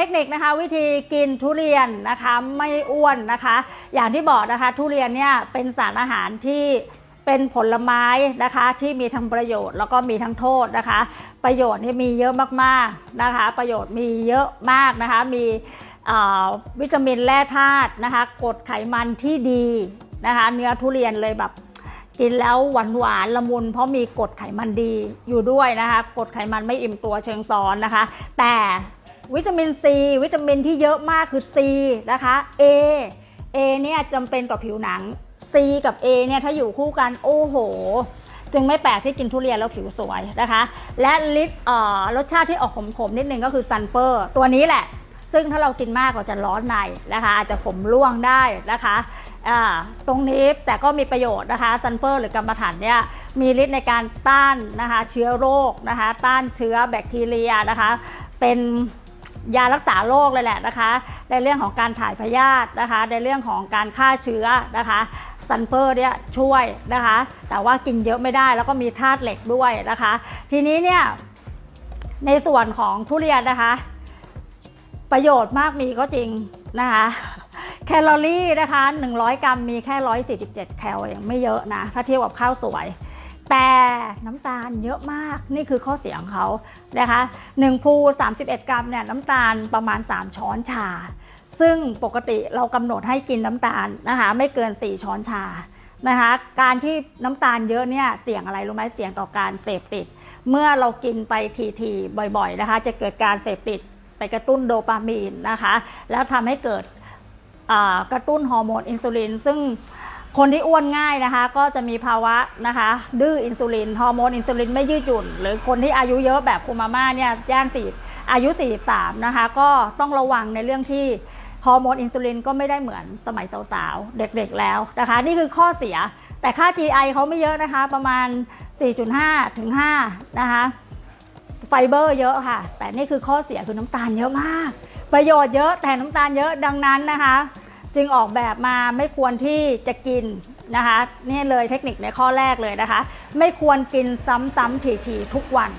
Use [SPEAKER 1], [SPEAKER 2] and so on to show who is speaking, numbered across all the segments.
[SPEAKER 1] เทคนิคนะคะ วิธีกินทุเรียนนะคะไม่อ้วนนะคะ อย่างที่บอกนะคะ ทุเรียนเนี่ยเป็นสารอาหารที่เป็นผลไม้นะคะที่มีทั้งประโยชน์แล้วก็มีทั้งโทษนะคะ ประโยชน์นี่มีเยอะมากๆนะคะ ประโยชน์มีเยอะมากนะคะ มีวิตามินแร่ธาตุนะคะกรดไขมันที่ดีนะคะ เนื้อทุเรียนเลยแบบกินแล้วหวานหวานละมุนเพราะมีกรดไขมันดีอยู่ด้วยนะคะกรดไขมันไม่อิ่มตัวเชิงซ้อนนะคะ แต่ วิตามินซี วิตามินที่เยอะมากคือ C นะคะ A A เนี่ยจำเป็นต่อผิวหนัง C กับ A เนี่ยถ้าอยู่คู่กันโอ้โห จึงไม่แปลกที่กินทุเรียนแล้วผิวสวยนะคะ และลิปอ่อรสชาติที่ออกขมๆนิดนึงก็คือซันเฟอร์ตัวนี้แหละ ซึ่งถ้าเรากินมากเราจะร้อนในนะคะอาจจะผมร่วงได้นะคะตรงนี้แต่ก็มีประโยชน์นะคะซันเฟอร์หรือกรรมฐานเนี่ยมีฤทธิ์ในการต้านนะคะเชื้อโรคนะคะต้านเชื้อแบคทีเรียนะคะ เป็น ยารักษาโรคเลยแหละนะคะ ในเรื่องของการถ่ายพยาธินะคะ ในเรื่องของการฆ่าเชื้อนะคะซันเฟอร์เนี่ยช่วยนะคะ แต่ว่ากินเยอะไม่ได้แล้วก็มีธาตุเหล็กด้วยนะคะ ทีนี้เนี่ยในส่วนของทุเรียนนะคะ ประโยชน์มากมีก็จริงนะคะแคลอรี่นะคะ 100 กรัมมีแค่ 147 แคลเองไม่เยอะนะ ถ้าเทียบกับข้าวสวย แต่น้ำตาลเยอะมากนี่คือข้อเสียของเขานะคะ1ภู31 กรัมเนี่ยน้ำตาลประมาณ 3 ช้อนชา ซึ่งปกติเรากำหนดให้กินน้ำตาลนะคะไม่เกิน 4 ช้อนชานะคะการที่น้ำตาลเยอะเนี่ยเสี่ยงอะไรรู้ไหมเสี่ยงต่อการเสพติด เมื่อเรากินไปทีๆบ่อยๆนะคะ จะเกิดการเสพติดไปกระตุ้นโดปามีนนะคะ แล้วทำให้เกิดกระตุ้นฮอร์โมนอินซูลินซึ่ง คนที่อ้วนง่ายนะคะ ก็จะมีภาวะนะคะ ดื้ออินซูลินฮอร์โมนอินซูลินไม่ยืดหยุ่น หรือคนที่อายุเยอะแบบคุณมาม่าเนี่ยย่างสี่อายุ 43 นะคะ ก็ต้องระวังในเรื่องที่ฮอร์โมนอินซูลินก็ไม่ได้เหมือนสมัยสาวๆ เด็กๆแล้วนะคะ นี่คือข้อเสีย แต่ค่า GI เขาไม่เยอะนะคะ ประมาณ 4.5 ถึง 5 นะคะ ไฟเบอร์เยอะค่ะ แต่นี่คือข้อเสียคือน้ำตาลเยอะมาก ประโยชน์เยอะแต่น้ำตาลเยอะดังนั้นนะคะ จึงออกแบบมาไม่ควรที่จะกินนะคะนี่เลยเทคนิคในข้อแรกเลยนะคะ ไม่ควรกินซ้ำๆถี่ๆทุกวัน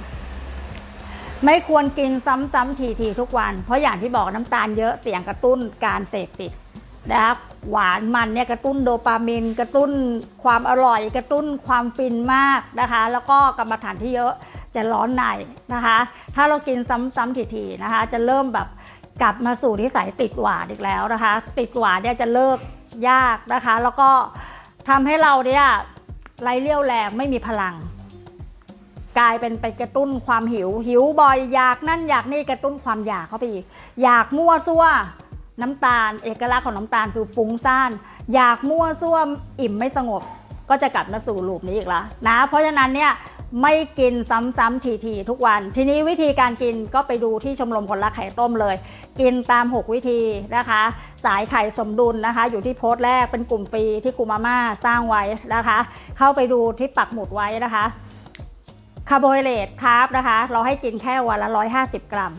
[SPEAKER 1] ไม่ควรกินซ้ำๆถี่ๆทุกวัน เพราะอย่างที่บอกน้ำตาลเยอะเสี่ยงกระตุ้นการเสพติดนะคะหวานมันเนี่ยกระตุ้นโดปามีนกระตุ้นความอร่อย กระตุ้นความฟินมากนะคะ แล้วก็กรรมฐานที่เยอะจะร้อนในนะคะ ถ้าเรากินซ้ำๆถี่ๆนะคะ จะเริ่มแบบ กลับมาสู่นิสัยติดหวานอีกแล้วนะคะ ติดหวานเนี่ยจะเลิกยากนะคะ แล้วก็ทำให้เราเนี่ยไร้เรี่ยวแรงไม่มีพลัง กลายเป็นไปกระตุ้นความหิว หิวบ่อยอยากนั่นอยากนี่กระตุ้นความอยากเข้าไปอีกอยากมั่วซั่วน้ำตาล เอกลักษณ์ของน้ำตาลคือฟุ้งซ่าน อยากมั่วซั่วอิ่มไม่สงบ ก็จะกลับมาสู่ลูปนี้อีกแล้วนะ เพราะฉะนั้นเนี่ย ไม่กินซ้ำๆทีๆทุกวัน ทีนี้วิธีการกินก็ไปดูที่ชมรมคนรักไข่ต้มเลย กินตาม 6 วิธีนะคะ สายไข่สมดุลนะคะ อยู่ที่โพสต์แรกเป็นกลุ่มฟรีที่กูมาม่าสร้างไว้นะคะ เข้าไปดูที่ปักหมุดไว้นะคะคาร์โบไฮเดรตคาร์บนะคะ เราให้กินแค่วันละ 150 กรัม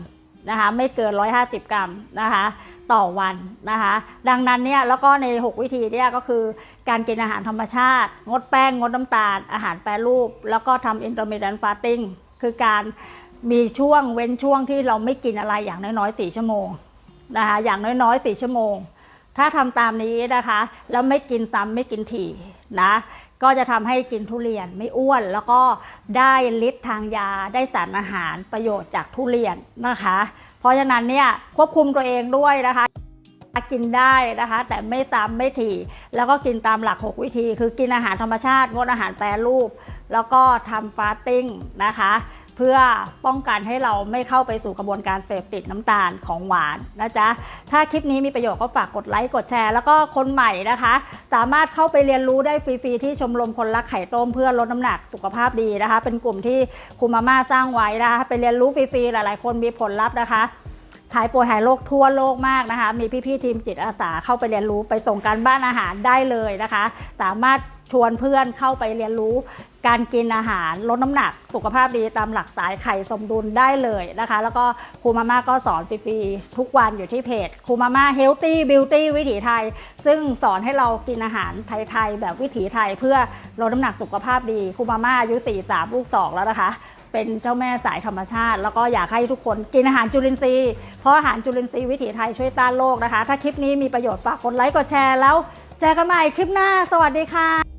[SPEAKER 1] นะคะไม่เกิน 150 กรัมนะคะต่อวันนะคะดังนั้นเนี่ยแล้วก็ใน 6 วิธีเนี่ยก็คือการกินอาหารธรรมชาติ งดแป้ง งดน้ำตาล อาหารแปรรูป แล้วก็ทำ intermittent fasting คือการมีช่วงเว้นช่วงที่เราไม่กินอะไรอย่างน้อยๆ 4 ชั่วโมงนะคะอย่างน้อยๆ 4 ชั่วโมง ถ้าทำตามนี้นะคะ แล้วไม่กินซ้ำไม่กินถี่นะ ก็จะทำให้กินทุเรียนไม่อ้วน แล้วก็ได้ฤทธิ์ทางยาได้สารอาหารประโยชน์จากทุเรียนนะคะ เพราะฉะนั้นเนี่ยควบคุมตัวเองด้วยนะคะกินได้นะคะ แต่ไม่ซ้ำไม่ถี่ แล้วก็กินตามหลัก 6 วิธี คือกินอาหารธรรมชาติงดอาหารแปรรูป แล้วก็ทำฟาสติ้งนะคะ เพื่อป้องกันให้เราไม่เข้าไปสู่กระบวนการเสพติดน้ำตาลของหวานนะจ๊ะ ถ้าคลิปนี้มีประโยชน์ก็ฝากกดไลค์กดแชร์ แล้วก็คนใหม่นะคะ สามารถเข้าไปเรียนรู้ได้ฟรีๆที่ชมรมคนรักไข่ต้มเพื่อลดน้ำหนักสุขภาพดีนะคะ เป็นกลุ่มที่คุณมาม่าสร้างไว้นะคะไปเรียนรู้ฟรีๆหลายๆ คนมีผลลัพธ์นะคะ หายป่วยหายโรคทั่วโลกมากนะคะ มีพี่ๆทีมจิตอาสาเข้าไปเรียนรู้ไปส่งการบ้านอาหารได้เลยนะคะ สามารถชวนเพื่อนเข้าไปเรียนรู้ การกินอาหารลดน้ำหนัก สุขภาพดีตามหลักสายไข่สมดุลได้เลยนะคะ แล้วก็ครูมาม่าก็สอนฟรีๆทุกวันอยู่ที่เพจครูมาม่าเฮลตี้บิวตี้วิถีไทย ซึ่งสอนให้เรากินอาหารไทยๆแบบวิถีไทย เพื่อลดน้ำหนักสุขภาพดีครูมาม่าอายุ43ลูก2แล้วนะคะ เป็นเจ้าแม่สายธรรมชาติ แล้วก็อยากให้ทุกคนกินอาหารจุลินทรีย์ เพราะอาหารจุลินทรีย์วิถีไทยช่วยต้านโรคนะคะ ถ้าคลิปนี้มีประโยชน์ฝากกดไลค์กดแชร์แล้วเจอกันใหม่คลิปหน้า สวัสดีค่ะ